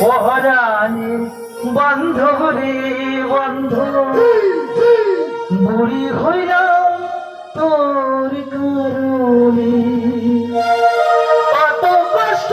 পরাণে বান্ধব রে বান্ধব বুড়ি হইলাম তোর কারণে। কত কষ্ট।